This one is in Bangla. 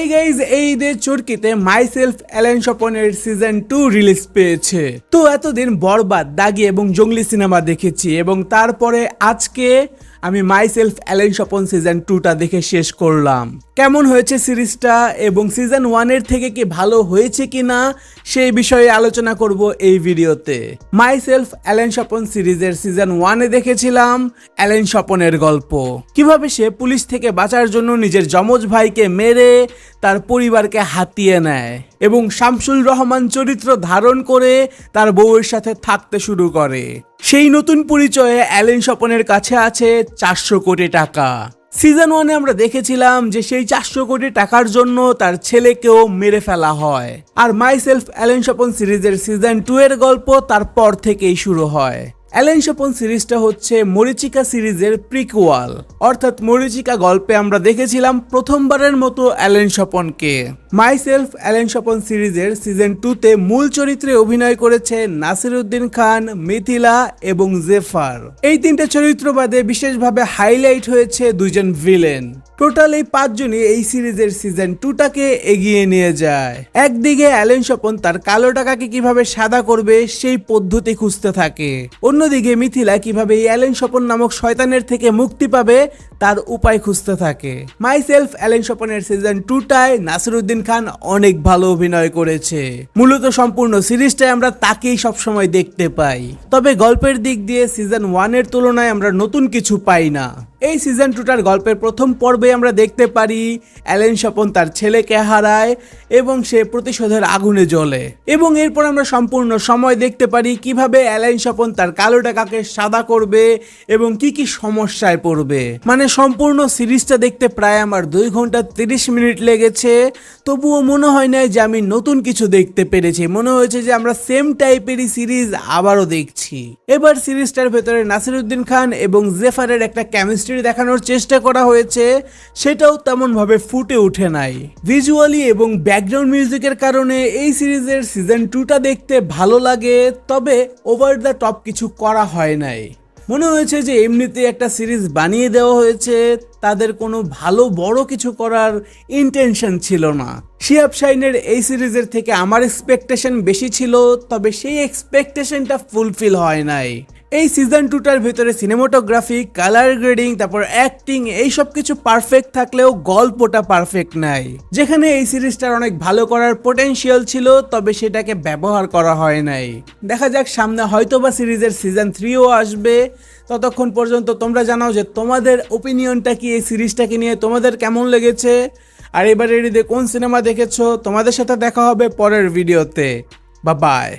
এই গাইজ এই ঈদের চরকিতে মাই সেলফ অ্যালেন স্বপনের সিজন টু রিলিজ পেয়েছে। তো এতদিন বরবাদ, দাগি এবং জঙ্গলি সিনেমা দেখেছি এবং তারপরে আজকে আমি myself Allen Swapan season টুটা দেখে শেষ করলাম। কেমন হয়েছে সিরিজটা এবং সিজন ওয়ানের থেকে কি ভালো হয়েছে কি না সেই বিষয়ে আলোচনা করব এই ভিডিওতে। মাই সেলফ অ্যালেন স্বপন সিরিজের সিজন ওয়ানে দেখেছিলাম অ্যালেন স্বপনের গল্প। কীভাবে সে পুলিশ থেকে বাঁচার জন্য নিজের যমজ ভাইকে মেরে তার পরিবারকে হাতিয়ে নেয় এবং শামসুল রহমান চরিত্র ধারণ করে তার বউয়ের সাথে থাকতে শুরু করে। সেই নতুন পরিচয়ে অ্যালেন স্বপনের কাছে আছে চারশো কোটি টাকা। সিজন ওয়ানে আমরা দেখেছিলাম যে সেই চারশো কোটি টাকার জন্য তার ছেলেকেও মেরে ফেলা হয়। আর মাই সেলফ অ্যালেন স্বপন সিরিজের সিজন টু এর গল্প তারপর থেকেই শুরু হয়। অ্যালেন স্বপন সিরিজটা হচ্ছে মরিচিকা সিরিজের প্রিকুয়াল অর্থাৎ মরিচিকা গল্পে আমরা দেখেছিলাম প্রথমবারের মতো অ্যালেন স্বপনকে মাই সেলফ অ্যালেন স্বপন সিরিজের সিজন টুতে মূল চরিত্রে অভিনয় করেছে নাসিরুদ্দিন খান, মিথিলা এবং জেফার। এই তিনটে চরিত্র বাদে বিশেষভাবে হাইলাইট হয়েছে দুইজন ভিলেন টোটাল এই পাঁচজনই এই সিরিজের সিজন টুটাকে এগিয়ে নিয়ে যায়। একদিকে অ্যালেন স্বপন তার কালো টাকাকে কীভাবে সাদা করবে সেই পদ্ধতি খুঁজতে থাকে। অন্যদিকে মিথিলা কীভাবে এই অ্যালেন স্বপন নামক শয়তানের থেকে মুক্তি পাবে তার উপায় খুঁজতে থাকে। মাই সেলফ অ্যালেন স্বপনের সিজন টুটায় নাসিরুদ্দিন খান অনেক ভালো অভিনয় করেছে। মূলত সম্পূর্ণ সিরিজটাই আমরা তাকেই সবসময় দেখতে পাই। তবে গল্পের দিক দিয়ে সিজন ওয়ানের তুলনায় আমরা নতুন কিছু পাই না। এই সিজন টুটার গল্পের প্রথম পর্বে আমরা দেখতে পারি অ্যালেন স্বপন তার ছেলেকে হারায় এবং সে প্রতিশোধের আগুনে জ্বলে। এবং এরপর আমরা সম্পূর্ণ সময় দেখতে পারি কীভাবে অ্যালেন স্বপন তার কালো টাকাকে সাদা করবে এবং কি কি সমস্যায় পড়বে। মানে সম্পূর্ণ সিরিজটা দেখতে প্রায় আমার দুই ঘণ্টা তিরিশ মিনিট লেগেছে। তবুও মনে হয় না যে আমি নতুন কিছু দেখতে পেরেছি। মনে হয়েছে যে আমরা সেম টাইপেরই সিরিজ আবারও দেখছি। এবার সিরিজটার ভেতরে নাসিরুদ্দিন খান এবং জেফারের একটা কেমিস্ট্রি দেখানোর চেষ্টা করা হয়েছে, সেটাও তেমনভাবে ফুটে ওঠে নাই। ভিজুয়ালি এবং ব্যাকগ্রাউন্ড মিউজিকের কারণে এই সিরিজের সিজন টুটা দেখতে ভালো লাগে, তবে ওভার দ্য টপ কিছু করা হয় নাই। মনে হয়েছে যে এমনিতে একটা সিরিজ বানিয়ে দেওয়া হয়েছে, তাদের কোনো ভালো বড় কিছু করার ইন্টেনশন ছিল না। শিয়াব শাইনের এই সিরিজের থেকে আমার এক্সপেকটেশন বেশি ছিল, তবে সেই এক্সপেকটেশনটা ফুলফিল হয় নাই। এই সিজন টুটার ভিতরে সিনেমাটোগ্রাফি কালার গ্রেডিং তারপর অ্যাক্টিং এই সব কিছু পারফেক্ট থাকলেও গল্পটা পারফেক্ট নাই। যেখানে এই সিরিজটার অনেক ভালো করার পোটেনশিয়াল ছিল, তবে সেটাকে ব্যবহার করা হয় নাই। দেখা যাক, সামনে হয়তোবা সিরিজের সিজন থ্রিও আসবে। ততক্ষণ পর্যন্ত তোমরা জানাও যে তোমাদের ওপিনিয়নটা কি এই সিরিজটাকে নিয়ে, তোমাদের কেমন লেগেছে? আর এবারে কোন সিনেমা দেখেছ? তোমাদের সাথে দেখা হবে পরের ভিডিওতে বা বাই